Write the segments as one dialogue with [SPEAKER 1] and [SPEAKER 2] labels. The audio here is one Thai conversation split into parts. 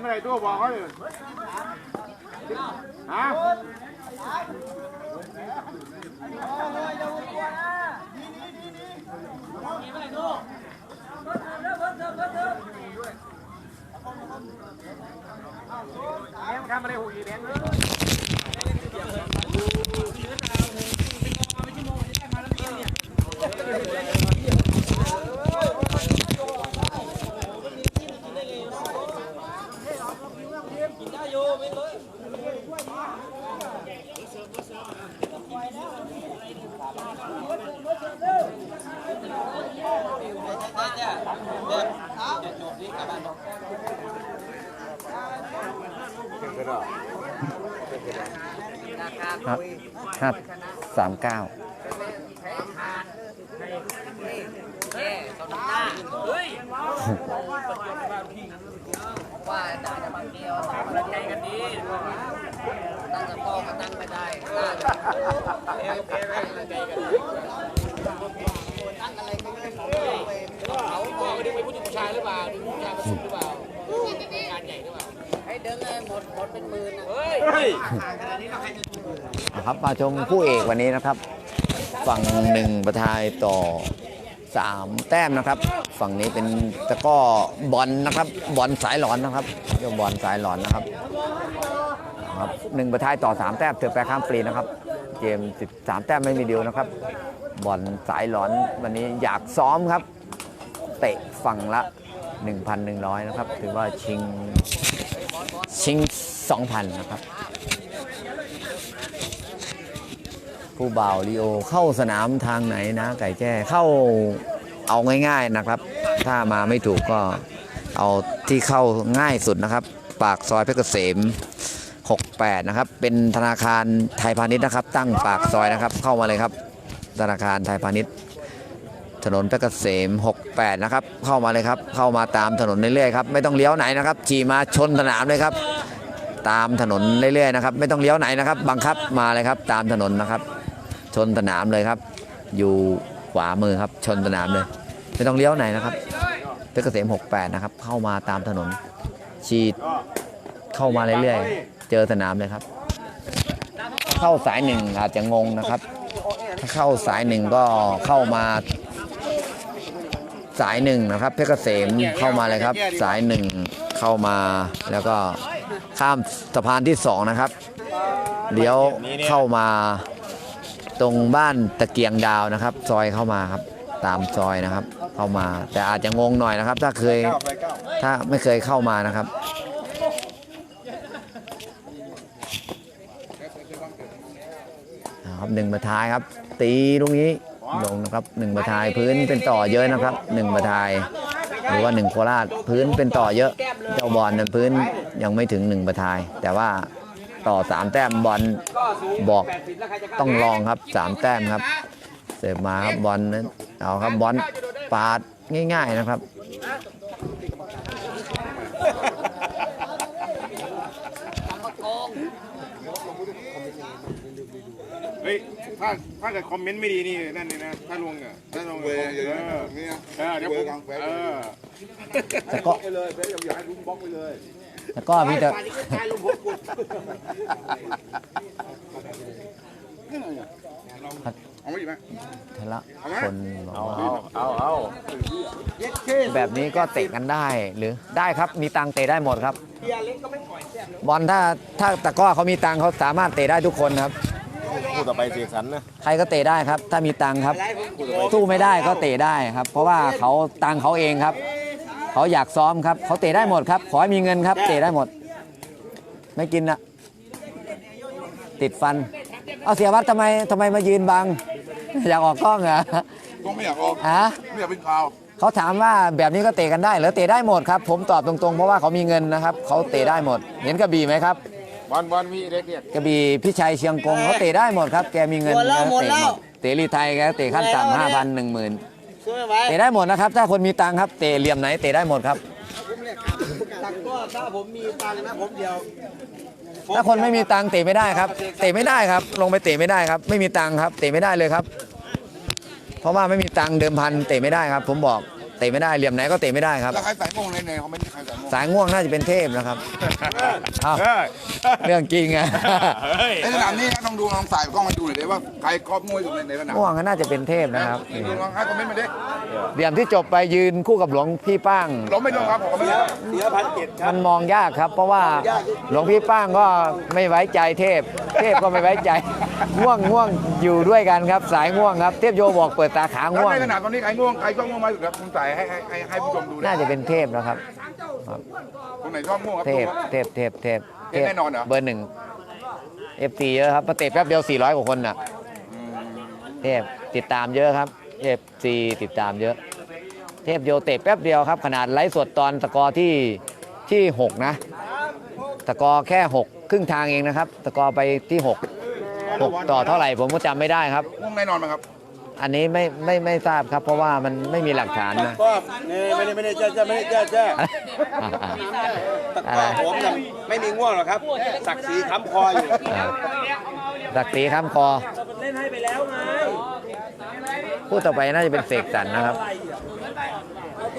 [SPEAKER 1] เมื่อไรตัวบอกเขาเลยฮะ
[SPEAKER 2] ไรับ ห้าสามเก้า
[SPEAKER 3] ว่าได้แต่บางทีเราตั้งใจกันดีตั้งแต่โตก็ตั้งไม่ได้ตั้งเอวเอวตั้งใจกันตั้งอะไรก็ไม่ได้เขาบอกว่าดึงไปผู้หญิงผู้ชายหรือเปล่าดึงผู้ชายมาสุดหรือเปล่า งานใหญ่หรือเปล่า ให้ดึงเลยหมดหมดเป็นหมื่นนะเฮ้ย
[SPEAKER 2] นะครับมาชมคู่เอกวันนี้นะครับ ฝั่งหนึ่งประทายต่อสามแต้มนะครับ ฝั่งนี้เป็นตะกร้อบอลนะครับ บอลสายหลอนนะครับเรียกบอลสายหลอนนะครับนะครับหนึ่งประทายต่อสามแต้มเถือแปรข้ามฟรีนะครับ เกม13แต้มไม่มีเดียวนะครับ บอลสายหลอนวันนี้อยากซ้อมครับ เตะฝั่งละ 1,100 นะครับ ถือว่าชิง ชิง2,000นะครับผู้บ่าวลีโอเข้าสนามทางไหนนะ ไก่แจ้เข้าเอาง่ายๆนะครับ ถ้ามาไม่ถูกก็เอาที่เข้าง่ายสุดนะครับ ปากซอยเพชรเกษม 68 นะครับ เป็นธนาคารไทยพาณิชย์นะครับ ตั้งปากซอยนะครับ เข้ามาเลยครับ ธนาคารไทยพาณิชย์ ถนนเพชรเกษม 68 นะครับ เข้ามาเลยครับ เข้ามาตามถนนเรื่อยๆครับ ไม่ต้องเลี้ยวไหนนะครับ ขี่มาชนสนามเลยครับ ตามถนนเรื่อยๆนะครับ ไม่ต้องเลี้ยวไหนนะครับ บังคับมาเลยครับ ตามถนนนะครับ ชนสนามเลยครับ อยู่ขวามือครับ ชนสนามเลย ไม่ต้องเลี้ยวไหนนะครับเพชรเกษม 68 นะครับ เข้ามาตามถนน ฉีด เข้ามาเรื่อยๆ เจอสนามเลยครับ เข้าสายหนึ่งอาจจะงงนะครับ ถ้าเข้าสายหนึ่งก็เข้ามา สายหนึ่งนะครับเพชรเกษมเข้ามาเลยครับ สายหนึ่งเข้ามาแล้วก็ข้ามสะพานที่สองนะครับเลี้ยวเข้ามาตรงบ้านตะเกียงดาวนะครับ ซอยเข้ามาครับตามซอยนะครับ เข้ามา แต่อาจจะงงหน่อยนะครับ ถ้าเคยถ้าไม่เคยเข้ามานะครับครับหนึ่งบรรทายครับ ตีตรงนี้ ลงนะครับหนึ่งบรรทายพื้นเป็นต่อเยอะนะครับหนึ่งบรรทาย หรือว่าหนึ่งโคราชพื้นเป็นต่อเยอะ เจ้าบอลนั้นพื้นยังไม่ถึงหนึ่งบรรทาย แต่ว่าต่อสามแต้มบอลบอกต้องลองครับสามแต้มครับ เสิร์ฟมาครับบอลนั้นเอาครับบอลปาดง่าย ๆนะครับ
[SPEAKER 1] เฮ้ย ถ้าถ้าเกิดคอมเมนต์ไม่ดีนี่นั่นนี่นะถ้าลงอะถ้าลง
[SPEAKER 4] เวย์
[SPEAKER 1] เอ
[SPEAKER 4] อย่าง
[SPEAKER 1] อ
[SPEAKER 4] นี้นะ
[SPEAKER 1] เออเดี๋ยวผมเออ
[SPEAKER 2] แต่ก็
[SPEAKER 4] ไปเลยเบสอย่าให้ลุงบล็อกไปเลย
[SPEAKER 2] แต่ก็พี่จะ
[SPEAKER 4] เอาไว้อีกไหม
[SPEAKER 2] ทะละคนบอกว่า
[SPEAKER 1] เอาเอา
[SPEAKER 2] แบบนี้ก็เตะกันได้หรือได้ครับมีตังค์เตะได้หมดครับบอลถ้าถ้าตะกร้อเขามีตังค์เขาสามารถเตะได้ทุกคนครับ
[SPEAKER 1] พูดต่อไปเสียสันนะ
[SPEAKER 2] ใครก็เตะได้ครับ ถ้ามีตังค์ครับ สู้ไม่ได้ก็เตะได้ครับ เพราะว่าเขาตังค์เขาเองครับ เขาอยากซ้อมครับ เขาเตะได้หมดครับ ขอให้มีเงินครับ เตะได้หมด ไม่กินนะติดฟัน เอาเสียวัดทำไมทำไมมายืนบัง อยากออกกล้องเหรอ
[SPEAKER 4] ก็ไม่อยากออก
[SPEAKER 2] ฮะ
[SPEAKER 4] ไม่อยากเป็นข่าว
[SPEAKER 2] เขาถามว่าแบบนี้ก็เตะกันได้เหรือเตะได้หมดครับ ผมตอบตรงๆ เพราะว่าเขามีเงินนะครับ เขาเตะได้หมด เห็นกระบี่ไหมครับ
[SPEAKER 1] วันวันมีเล็กเนี่ย
[SPEAKER 2] กระบี่พี่ชัยเชียงกงเขาเตะได้หมดครับ แกมีเงิน
[SPEAKER 3] หมดแล้ว
[SPEAKER 2] แก
[SPEAKER 3] หมด
[SPEAKER 2] เตะ
[SPEAKER 3] แล้ว
[SPEAKER 2] เตะรีไทยแกเตะขั้นต่ำห้าพันหนึ่งหมื่น
[SPEAKER 3] ช่วยไหม
[SPEAKER 2] เตะได้หมดนะครับ ถ้าคนมีตังค์ครับเตะเหลี่ยมไหนเตะได้หมดครับ
[SPEAKER 3] ตักก็ถ้าผมมีตังค์นะผมเดียว
[SPEAKER 2] ถ้าคนไม่มีตังค์เตะไม่ได้ครับ เตะไม่ได้ครับ ลงไปเตะไม่ได้ครับ ไม่มีตังค์ครับ เตะไม่ได้เลยครับ เพราะว่าไม่มีตังค์เดิมพันเตะไม่ได้ครับ ผมบอก เตะไม่ได้เหลี่ยมไหนก็เตะไม่ได้ครับ
[SPEAKER 4] แล้วใครใส่โมงในในเขาไม่ใครใส่โมง
[SPEAKER 2] สายง่วงน่าจะเป็นเทพนะครับอ้าว
[SPEAKER 1] เฮ้ย
[SPEAKER 2] เรื่องจริงอะ
[SPEAKER 1] เฮ้ย
[SPEAKER 4] ในสนามนี้นะต้องดูลองใส่กล้องมาดูหน่อยดิว่าใครครอบมวยสุดในในสนาม
[SPEAKER 2] ง่วงก็น่าจะเป็นเทพนะครับ
[SPEAKER 4] นี่ดูลองให้คอมเมนต์มาดิ
[SPEAKER 2] เหลี่ยมที่จบไปยืนคู่กับหลวงพี่ป้าง
[SPEAKER 4] เราไม่ต้องครับผมไม่ต้อง
[SPEAKER 3] เสียพันเจ็ดครั
[SPEAKER 2] มั
[SPEAKER 3] บ
[SPEAKER 2] นมองยากครับ เพราะว่าหลวงพี่ป้างก็ไม่ไว้ใจเทพ เทพก็ไม่ไว้ใจง่วงง่วงอยู่ด้วยกันครับ สายง่วงครับ เทพโยบอกเปิดตาขา
[SPEAKER 4] แล้ว
[SPEAKER 2] ง่วง
[SPEAKER 4] ในสนามตอนนี้ใครง่วงใครชอบง่วงมากสุดครับคุณใส่ให้ให้ให้ให้ผู้ชมดูนะ
[SPEAKER 2] น่าจะเป็นเทพนะครับ
[SPEAKER 4] คนไหนชอบง่วงครับ
[SPEAKER 2] เทพ
[SPEAKER 4] ดูครับ
[SPEAKER 2] เทพ เทพ เทพ
[SPEAKER 4] เทพแน่นอนเหรอ
[SPEAKER 2] เบอร์หนึ่งเอฟซีเยอะครับมาเตะแป๊บเดียว 400 กว่าคนน่ะ
[SPEAKER 4] อืม
[SPEAKER 2] เทพติดตามเยอะครับเอฟซีติดตามเยอะ เทพโยเตะแป๊บเดียวครับ ขนาดไลฟ์สดตอนสกอร์ที่ที่ 6 นะสกอร์แค่ 6 ครึ่งทางเองนะครับสกอร์ไปที่ 6 6 ต่อเท่าไหร่ผมก็จำไม่ได้ครับ
[SPEAKER 4] ง่วงแน่นอนไหมครับ
[SPEAKER 2] อันนี้ไม่ไม่ไม่ทราบครับเพราะว่ามันไม่มีหลักฐานนะ
[SPEAKER 3] ก็เนี่ไม่ได้ไม่ได้แจ้แจ้ไม่ได้แจ้แจ้
[SPEAKER 2] อะไร
[SPEAKER 3] ผมน่ะไม่มีง่วงหรอกครับศักดิ์ศรีค้ำคออยู่
[SPEAKER 2] สักตีข้ามคอ
[SPEAKER 3] เล่นให้ไปแล้วไง
[SPEAKER 2] พูดต่อไปน่าจะเป็นเสกสรรนะครับ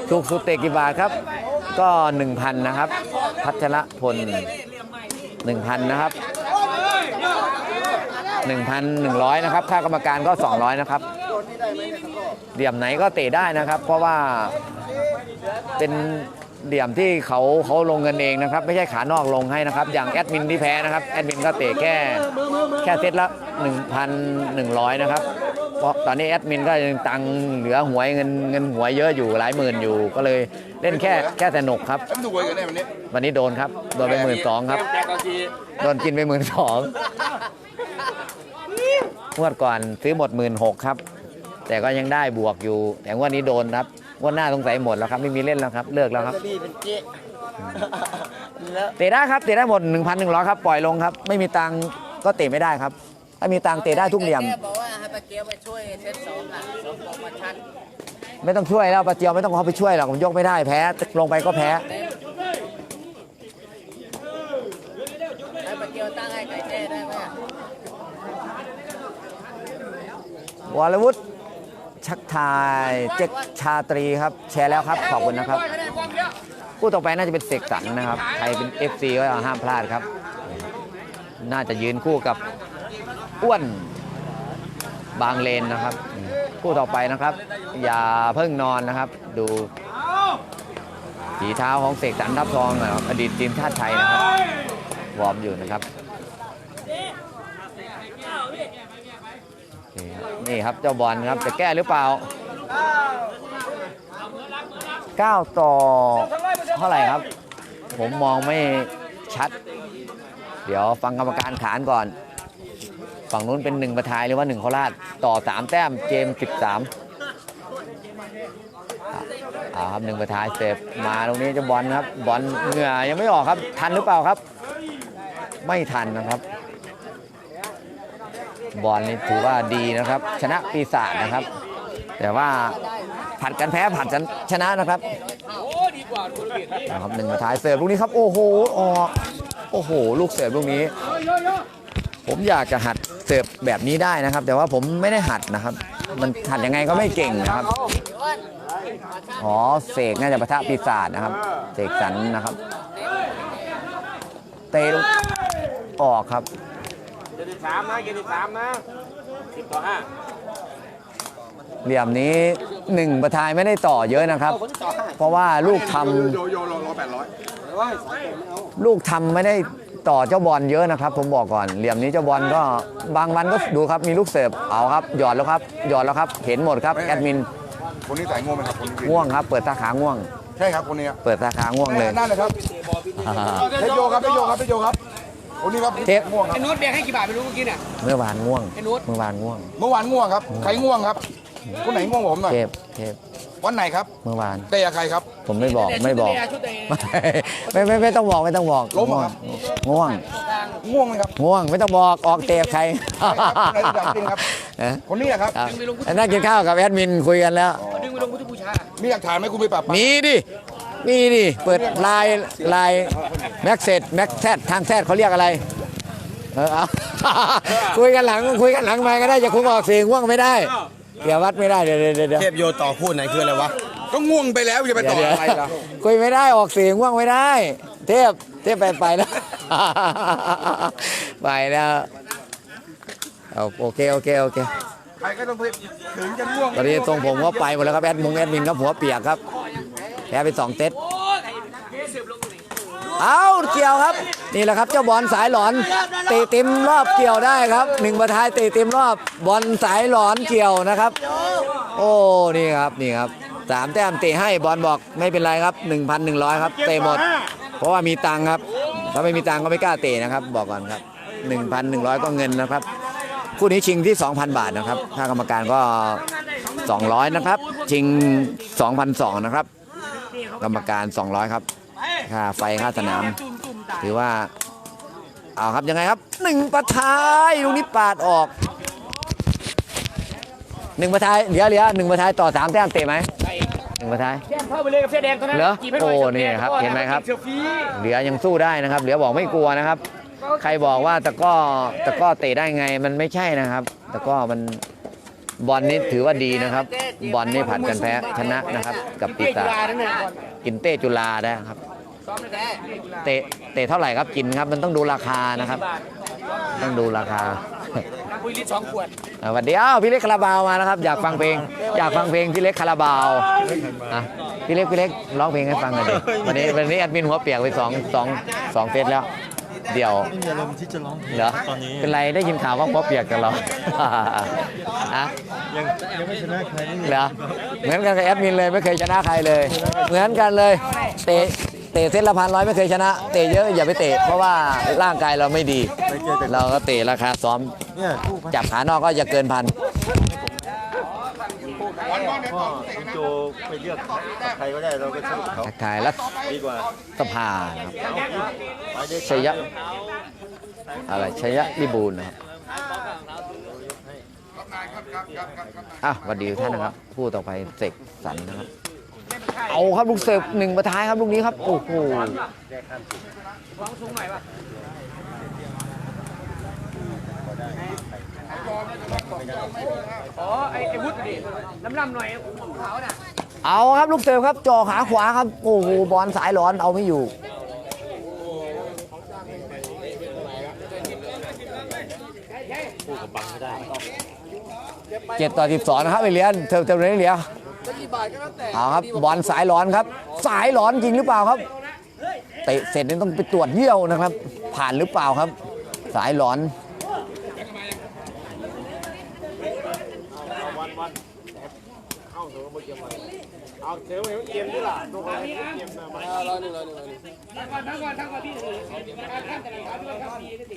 [SPEAKER 2] ถูกสุดเตกี่บาครับ ก็1,000นนะครับ พัชระพล1,000นนะครับ1,100นหนึ่งร้อยนะครับ ค่ากรรมการก็200นะครับ เหลี่ยมไหนก็เตะได้นะครับ เพราะว่าเป็นเหลี่ยมที่เขาเขาลงเงินเองนะครับ ไม่ใช่ขานอกลงให้นะครับ อย่างแอดมินที่แพ้นะครับแอดมินก็เตะแค่แค่เซตละ 1,100 นะครับ เพราะตอนนี้แอดมินก็ยังตังค์เหลือหวยเงินเงินหวยเยอะอยู่หลายหมื่นอยู่ก็เลยเล่นแค่แค่สนุกครับ
[SPEAKER 4] แล้วมันดูเวยกันได้วันนี้
[SPEAKER 2] วันนี้โดนครับโดนไปหมื่นสองครับ
[SPEAKER 3] แจ้ก็ที
[SPEAKER 2] โดนกินไปหมื่นสองงวดก่อนซื้อหมดหมื่นหกครับ แต่ก็ยังได้บวกอยู่ แต่งวดนี้โดนครับงวดหน้าสงสัยหมดแล้วครับไม่มีเล่นแล้วครับ เลิกแล้วครับ
[SPEAKER 3] นี่เป็นเจ๊แล้ว
[SPEAKER 2] เตะได้ครับเตะได้หมด 1,100ครับปล่อยลงครับ ไม่มีตังค์ก็เตะไม่ได้ครับถ้ามีตังค์เตะได้ทุกเหลี่ยม
[SPEAKER 5] บอกว่าให้ป้าเกียวไปช่วยเซตสองอะสองโปรโมชั่น
[SPEAKER 2] ไม่ต้องช่วยแล้วปาเจียวไม่ต้องเขาไปช่วยหรอกผมยกไม่ได้แพ้ลงไปก็แพ้
[SPEAKER 5] ให้ป้าเกียวตั้งให้ไก่แจ้ได้ไหม
[SPEAKER 2] วรวุฒิ ชักทายเจ๊กชาตรีครับแชร์แล้วครับขอบคุณนะครับผู้ต่อไปน่าจะเป็นเสกสรรนะครับใครเป็น FC ก็ห้ามพลาดครับ น่าจะยืนคู่กับอ้วนบางเลนนะครับ คู่ต่อไปนะครับ อย่าเพิ่งนอนนะครับ ดูฝีเท้าของเสกสรรทับทองนะครับอดีตทีมชาติไทยนะครับวอร์มอยู่นะครับ นี่ครับเจ้าบอลครับจะแก้หรือเปล่า 9 ต่อเท่าไหร่ครับ ผมมองไม่ชัด เดี๋ยวฟังกรรมการขานก่อน ฝั่งนู้นเป็นหนึ่งประทายหรือว่าหนึ่งโคราชต่อ 3 แต้มเกม13อ่าครับหนึ่งประทายเสร็จมาตรงนี้เจะบอลครับบอลเหงื่อยังไม่ออกครับ ทันหรือเปล่าครับ ไม่ทันนะครับ บอลนี่ถือว่าดีนะครับ ชนะปีศาจนะครับ แต่ว่าผัดกันแพ้ผัดกันชนะนะครับนะครับหนึ่งมาท้ายเสิร์ฟลูกนี้ครับ โอ้โหออกโอ้โห ลูกเสิร์ฟลูกนี้ ผมอยากจะหัดเสิร์ฟแบบนี้ได้นะครับ แต่ว่าผมไม่ได้หัดนะครับ มันหัดยังไงก็ไม่เก่งนะครับอ๋อเสกน่าจะปะทะปีศาจนะครับเสกสรรนะครับ เตะออกครับ
[SPEAKER 3] จ็ดสิบสามนะเจ็ดสิบสามนะสิบต่อห้า
[SPEAKER 2] เหลี่ยมนี้หนึ่งประทายไม่ได้ต่อเยอะนะครับ เพราะว่าลูกทำ
[SPEAKER 4] โยโย่รอรอแปดร้อย
[SPEAKER 2] ลูกทำไม่ได้ต่อเจ้าบอลเยอะนะครับ ผมบอกก่อน เหลี่ยมนี้เจ้าบอลก็บางวันก็ดูครับมีลูกเสิร์ฟเอาครับหยอดแล้วครับหยอดแล้วครับ เห็นหมดครับแอดมิน
[SPEAKER 4] คนนี้ใส่ง่วงไหมครับคนนี้
[SPEAKER 2] ง่วงครับ เปิดสาขาง่วง
[SPEAKER 4] ใช่ครับคนนี้ครับ
[SPEAKER 2] เปิดสาขาง่วงเลย
[SPEAKER 4] นั่นเลยครับ
[SPEAKER 2] อ่า
[SPEAKER 4] เพชรโยครับเพชรโยครับเพชรโยครับ คนนี้ครับ
[SPEAKER 2] เทป
[SPEAKER 4] ง่วงครั
[SPEAKER 3] ไอ้
[SPEAKER 4] บ
[SPEAKER 3] โน้ตแดงให้กี่บาทไม่รู้เมื่อกี้เนี่ย
[SPEAKER 2] เมื่อวานง่วง
[SPEAKER 3] ไอ้นุช
[SPEAKER 2] เมื่อวานง่วง
[SPEAKER 4] เมื่อวานง่วงครับ ใครง่วงครับ คนไหนง่วงผมหน่อย
[SPEAKER 2] เทปเทป
[SPEAKER 4] วันไหนครับ
[SPEAKER 2] เมื่อวาน
[SPEAKER 4] เตะกับใครครับ
[SPEAKER 2] ผมไม่บอกไม่บอก
[SPEAKER 3] ชุดเตะ
[SPEAKER 2] ไม่ไม่ไม่ไม่ต้องบอกไม่ต้องบอก
[SPEAKER 4] ล้มเหรอครับ
[SPEAKER 2] ง่วง
[SPEAKER 4] ง่วงไหมครับ
[SPEAKER 2] ง่วงไม่ต้องบอกออกเตะใคร
[SPEAKER 4] คนไหนที่ดังจริงครับ
[SPEAKER 2] เอ๊ะ
[SPEAKER 4] คนนี้แหละครับ
[SPEAKER 2] ครับนั่งกินข้าวกับแอดมินคุยกันแล้ว
[SPEAKER 3] ดึงไปลงพุทธบูชา
[SPEAKER 4] มีหลักฐานไหมคุณไปปรับปราม
[SPEAKER 2] มีดิ มีดิเปิดไลน์ไลน์แม็กเซตแม็กแซดทางแซดเขาเรียกอะไร เออเอาคุยกันหลังคุยกันหลังมาก็ได้จะคุมออกเสียงง่วงไม่ได้เดี๋ยววัดไม่ได้เดี๋ยวเดี๋ยวเดี๋ยว
[SPEAKER 6] เทพโยต่อคู่ไหนคืออะไรวะ
[SPEAKER 4] ก็ง่วงไปแล้วอย่าไปต่อ
[SPEAKER 2] เดี๋ยว
[SPEAKER 4] อะไรล่ะ
[SPEAKER 2] คุยไม่ได้ออกเสียงง่วงไม่ได้ เทพเทพไปไปแล้วไปแล้วเอาโอเคโอเคโอเค
[SPEAKER 4] ใครก็ต้องถึงจะง่วง
[SPEAKER 2] ตอนนี้ทรงผมก็ไปหมดแล้วครับแอดมุงแอดมินครับหัวเปียกครับแพ้ไปสองเซตเอาเกี่ยวครับ นี่แหละครับเจ้าบอลสายหลอนตะเต็มรอบเกี่ยวได้ครับหนึ่งประทายตะเต็มรอบบอลสายหลอนเกี่ยวนะครับ โอ้นี่ครับนี่ครับสามแต้มเตะให้บอลบอกไม่เป็นไรครับ 1,100 ครับเตะหมด เพราะว่ามีตังครับถ้าไม่มีตังก็ไม่กล้าเตะนะครับ บอกก่อนครับ 1,100 ก็เงินนะครับคู่นี้ชิงที่ 2,000 บาทนะครับค่ากรรมการก็ 200 นะครับ ชิง 2,200 นะครับ กรรมการ 200 ครับค่าไฟค่าสนาม ถือว่า เอาครับยังไงครับหนึ่งประทายลูกนี้ปาดออกหนึ่งประทายเหลือเหลือหนึ่งประทายต่อสามแต้มเตะไหมหนึ่งประทาย
[SPEAKER 3] แจ้งเข้าไปเลยกับเสื้อแดงตอนนั้น
[SPEAKER 2] เหรอ
[SPEAKER 3] จีบให้หน่อย
[SPEAKER 2] โอ้
[SPEAKER 3] สื้แดง
[SPEAKER 2] นี่ครับเห็นไหมครับ
[SPEAKER 3] เสื้อฟรี
[SPEAKER 2] เหลือยังสู้ได้นะครับเหลือบอกไม่กลัวนะครับ ใครบอกว่าตะกร้อตะกร้อเตะได้ไงมันไม่ใช่นะครับตะกร้อมันบอลนี้ถือว่าดีนะครับ บอลนี่ผัดกันแพ้ชนะนะครับ กับปี
[SPEAKER 3] เอก
[SPEAKER 2] ศาจ
[SPEAKER 3] จุฬานั่นแหละก่อน
[SPEAKER 2] กินเต้จุฬาได้ครับ
[SPEAKER 5] ซ้อมแท้
[SPEAKER 2] เตะเตะเท่าไหร่ครับกินครับ มันต้องดูราคานะครับ ต้องดูราคา
[SPEAKER 3] คุยลิตรสองขวด
[SPEAKER 2] อ่าสวัสดีอ้าวพี่เล็กคาราบาวมานะครับ อยากฟังเพลง อยากฟังเพลงพี่เล็กคาราบาวอะพี่เล็กพี่เล็กร้องเพลงให้ฟังหน่อยดิวันนี้วันนี้แอดมินหัวเปียกไปสองสองสองเฟสแล้ว เดี๋ยว
[SPEAKER 6] ไม่มีอารมณ์ที่จะร้องเพลง
[SPEAKER 2] เหรอ
[SPEAKER 6] ตอนนี้
[SPEAKER 2] เป็นไรได้ยินข่าวว่าหัวเปียกจากเราอะ
[SPEAKER 6] ยังยังไม่ชนะใครไม่มี
[SPEAKER 2] เหรอเหมือนกันกับแอดมินเลยไม่เคยชนะใครเลย เหมือนกันเลย เตะเตะเซตละพันร้อยไม่เคยชนะ เตะเยอะอย่าไปเตะเพราะว่าร่างกายเราไม่ดีเราก็เตะราคาซ้อม
[SPEAKER 6] เนี่ยคู่พัน
[SPEAKER 2] จับขานอกก็จะเกินพัน
[SPEAKER 6] พ่อ ต้องโจไปเลือกใครก็ได้เราก็ชนะเขา
[SPEAKER 2] ทักทายรัฐ
[SPEAKER 6] ดีกว่า
[SPEAKER 2] สภานะครับ
[SPEAKER 6] ไปได้
[SPEAKER 2] ชัยยะอะไรชัยยะวิบูลนะครับอะสวัสดีทุกท่านนะครับ ผู้ต่อไปเสกสรรนะครับ เอาครับลูกเสิร์ฟหนึ่งประท้ายครับลูกนี้ครับ โอ้โห
[SPEAKER 3] อ๋อไอ้ไอ้วุฒิดิน้ำลำหน่อยขาวน่ะ
[SPEAKER 2] เอาครับลูกเสิร์ฟครับจ่อขาขวาครับโอ้โหบอลสายร้อนเอาไม่อยู่เจ็ดต่อสิบสองนะครับไอเหลียนเธอเธอเรียนเหลียเอาครับบอลสายร้อนครับ สายร้อนจริงหรือเปล่าครับเตะเสร็จนี่ต้องไปตรวจเยี่ยวนะครับ ผ่านหรือเปล่าครับ สายร้อน
[SPEAKER 3] ทั้งก่อนทั้งก่อนพี่การข้ามแต่ละขาด้วยข้ามปีนี่สิ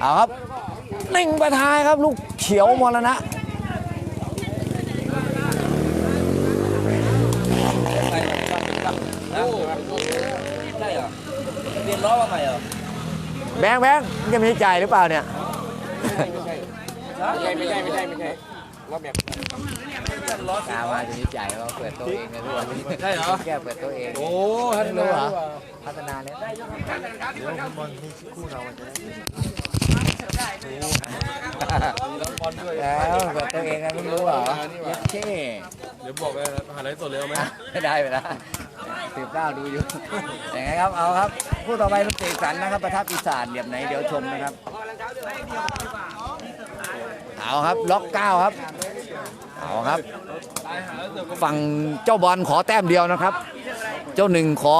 [SPEAKER 2] เอาครับหนึ่งประทายครับลูกเขียวมรณะ
[SPEAKER 5] เรียนร้องว่าไงเหรอ
[SPEAKER 2] แบงค์แบงค์จะมีจ่ายหรือเปล่าเนี่ย
[SPEAKER 3] ไม่ใช่ไม่ใช่ไม่ใช่ไม่ใช่รอบแบบ
[SPEAKER 2] กามาจะมีจ่ายเราเปิดตัวเองกันด้วย
[SPEAKER 6] ใช่เหรอ
[SPEAKER 2] แก้เปิดตัวเอง
[SPEAKER 6] โอ้
[SPEAKER 2] ท่านรู้เหรอพัฒนาแล้ว
[SPEAKER 6] เดี๋ยวฟุตบอลให้คู่เราจะได้
[SPEAKER 2] แล้วเปิดตัวเองกันไม่รู้เหรอเย็ดเช่
[SPEAKER 6] เดี๋ยวบอกเลยนะหาอะไรตัวเร็วไหม
[SPEAKER 2] ไม่ได้ไปแล้ว สิบเก้าดูอยู่ อย่างไงครับ เอาครับผู้ต่อไปลูกเสกสรรนะครับ ประทับปีศาจเหลี่ยมไหนเดี๋ยวชมนะครับ เอาครับล็อกเก้าครับ เอาครับ ฝั่งเจ้าบอลขอแต้มเดียวนะครับ เจ้าหนึ่งขอ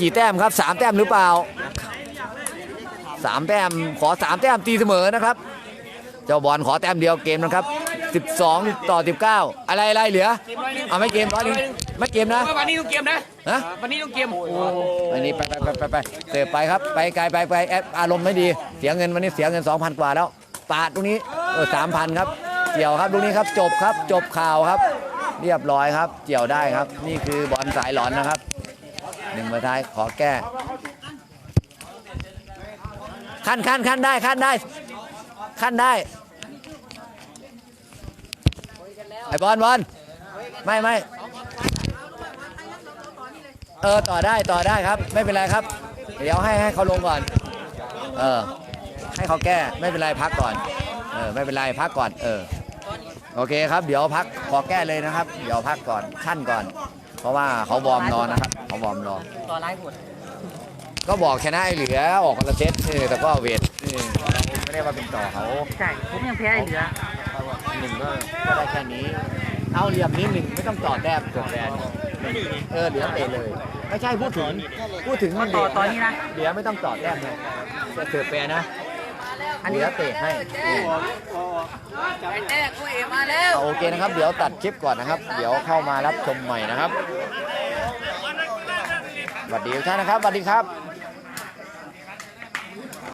[SPEAKER 2] กี่แต้มครับสามแต้มหรือเปล่าสามแต้มขอสามแต้มตีเสมอนะครับ เจ้าบอลขอแต้มเดียวเกมนะครับ 12 ต่อ 19 อะไรอะไรเหลือ เอาไม่เกมร้อยหนึง ไม่เกมนะ
[SPEAKER 3] วันนี้ต้องเกมนะ
[SPEAKER 2] ฮะ
[SPEAKER 3] วันนี้ต้องเกม
[SPEAKER 2] อันนี้ไปไปไปไปไปเสิร์ฟไปครับ ไปไกลไปไปแอปอารมณ์ไม่ดี เสียเงินวันนี้เสียเงิน 2,000 กว่าแล้วปาดตรงนี้เออสามพันครับ เกี่ยวครับตรงนี้ครับ จบครับ จบข่าวครับ เรียบร้อยครับ เกี่ยวได้ครับ นี่คือบอลสายหลอนนะครับหนึ่งมาท้ายขอแก้ ขั้นขั้นขั้นได้ขั้นได้ ขั้นได้ ไอ้บอลบอลไม่ไม่เออต่อได้ต่อได้ครับ ไม่เป็นไรครับ เดี๋ยวให้ให้เขาลงก่อน เออ ให้เขาแก้ไม่เป็นไรพักก่อน เออไม่เป็นไรพักก่อน เออโอเคครับ เดี๋ยวพักขอแก้เลยนะครับ เดี๋ยวพักก่อนขั้นก่อน เพราะว่าเขาวอร์มนอนนะครับเขาวอร์มนอน
[SPEAKER 5] ต่อไล่หมด
[SPEAKER 2] ก็บอกชนะไอ้เหลือออกคนละเซตเออแต่ก็เวทเออไม่ได้ว่าเป็นต่อเขา
[SPEAKER 5] ใช่ผมยังแพ้ไอ้เหลือ
[SPEAKER 2] หนึ่งก็ก็ได้แค่นี้เอาเหลี่ยมนี้หนึ่งไม่ต้องต่อแต้มจบแดน เออเหลือเตะเลย ไม่ใช่พูดถึงพูดถึงมัน
[SPEAKER 5] ต่อ
[SPEAKER 2] เด็ก
[SPEAKER 5] ต่อนี่นะ
[SPEAKER 2] เหลือไม่ต้องต่อแต้มเลยจะเสือแปรนะเหลือเตะให้
[SPEAKER 5] ไอ้แจ้คุยมาแล้ว
[SPEAKER 2] เอาโอเคนะครับ เดี๋ยวตัดคลิปก่อนนะครับ เดี๋ยวเข้ามารับชมใหม่นะครับสวัสดีทุกท่านนะครับสวัสดีครับ